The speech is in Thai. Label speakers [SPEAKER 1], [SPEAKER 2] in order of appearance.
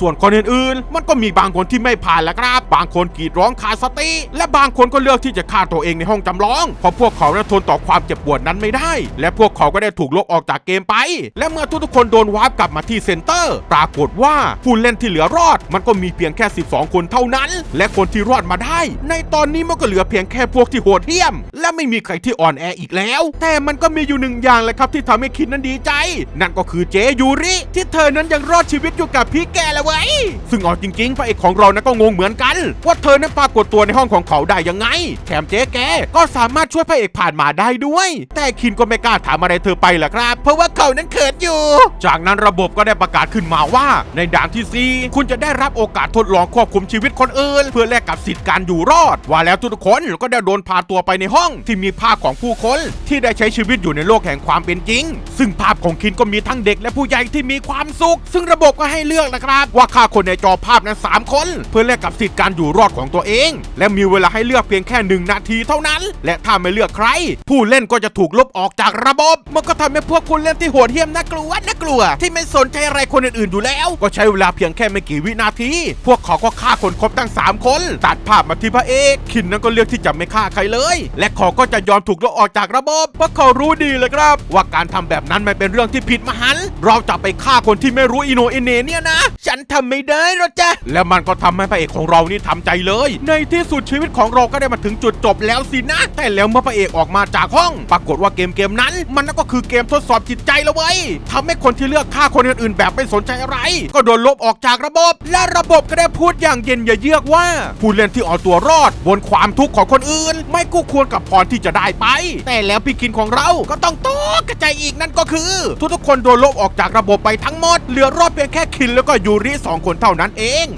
[SPEAKER 1] ส่วนคนอื่นๆ มันก็มีบางคนที่ไม่ผ่านแล้วครับ บางคนกรีดร้องขาดสติ และบางคนก็เลือกที่จะฆ่าตัวเองในห้องจำลอง เพราะพวกเขาทนต่อความเจ็บปวดนั้นไม่ได้ และพวกเขาก็ได้ถูกลบออกจากเกมไป และเมื่อทุกๆคนโดนวาร์ปกลับมาที่เซ็นเตอร์ ปรากฏว่าผู้เล่นที่เหลือรอด มันก็มีเพียงแค่ 12 คนเท่านั้น และคนที่รอดมาได้ ในตอนนี้มันก็เหลือเพียงแค่พวกที่โหดเหี้ยม และไม่มีใครที่อ่อนแออีกแล้ว แต่มันก็มีอยู่หนึ่งอย่างแหละครับที่ทำให้คิดนั้นดีใจ นั่นก็คือเจยูริ ที่เธอนั้นยังรอดชีวิตอยู่กับพี่แกละเว้ย ซึ่งเอาจริงๆพระเอกของเรานั้นก็งงเหมือนกัน ว่าเธอนั้นปรากฏตัวในห้องของเขาได้ยังไง แถมเจ๊แกก็สามารถช่วยพระเอกผ่านมาได้ด้วย แต่คินก็ไม่กล้าถามอะไรเธอไปล่ะครับ เพราะว่าเขานั้นเขินอยู่ จากนั้นระบบก็ได้ประกาศขึ้นมาว่า ในด่านที่ 4 คุณจะได้รับโอกาสทดลองควบคุมชีวิตคนอื่น เพื่อแลกกับสิทธิ์การอยู่รอด ว่าแล้วทุกคนก็ได้โดนพาตัวไปในห้องที่มีภาพของผู้คนที่ได้ใช้ชีวิตอยู่ในโลกแห่งความเป็นจริง ซึ่งภาพของคินก็มีทั้งเด็กและผู้ใหญ่ที่มีความสุข ซึ่งระบบก็ให้เลือกนะครับ ว่าฆ่าคนในจอภาพนั้น 3 คน เพื่อแลกกับสิทธิ์การอยู่รอดของตัวเอง และมีเวลาให้เลือกเพียงแค่หนึ่งนาทีเท่านั้น และถ้าไม่เลือกใคร ผู้เล่นก็จะถูกลบออกจากระบบ มันก็ทำให้พวกคุณเล่นที่โหดเหี้ยมน่ากลัวน่ากลัว ที่ไม่สนใจอะไรคนอื่นๆอยู่แล้ว ก็ใช้เวลาเพียงแค่ไม่กี่วินาที พวกเขาก็ฆ่าคนครบทั้ง 3 คน ตัดภาพมาที่พระเอกคินนั้นก็เลือกที่จะไม่ฆ่าใครเลย และเขาก็จะยอมถูกลบออกจากระบบเพราะเขารู้ดีเลยครับ ว่าการทำแบบนั้นมันเป็นเรื่องที่ผิดมหัน เราจะไปฆ่าคนที่ไม่รู้อิโนอิเนเนี่ยนะ ฉันทำไม่ได้หรอกจ้ะและมันก็ทำให้พระเอกของเรานี่ทำใจเลย ในที่สุดชีวิตของเราก็ได้มาถึงจุดจบแล้วสินะ แต่แล้วเมื่อพระเอกออกมาจากห้อง ปรากฏว่าเกมเกมนั้น มันก็คือเกมทดสอบจิตใจแล้วเว้ยทำให้คนที่เลือกฆ่าคนอื่นๆแบบไม่สนใจอะไร ก็โดนลบออกจากระบบ และระบบก็ได้พูดอย่างเย็นอย่าเยือกว่า ผู้เล่นที่เอาตัวรอด บนความทุกข์ของคนอื่น ไม่กู้ควรกับพรที่จะได้ไป แต่แล้วพี่กินของเราก็ต้องตกกระจายอีกนั่นก็คือ ทุกๆคนโดนลบออกจากระบบไปทั้งหมดเหลือรอดเพียงแค่คินแล้วก็ยูริสองคนเท่านั้นเอง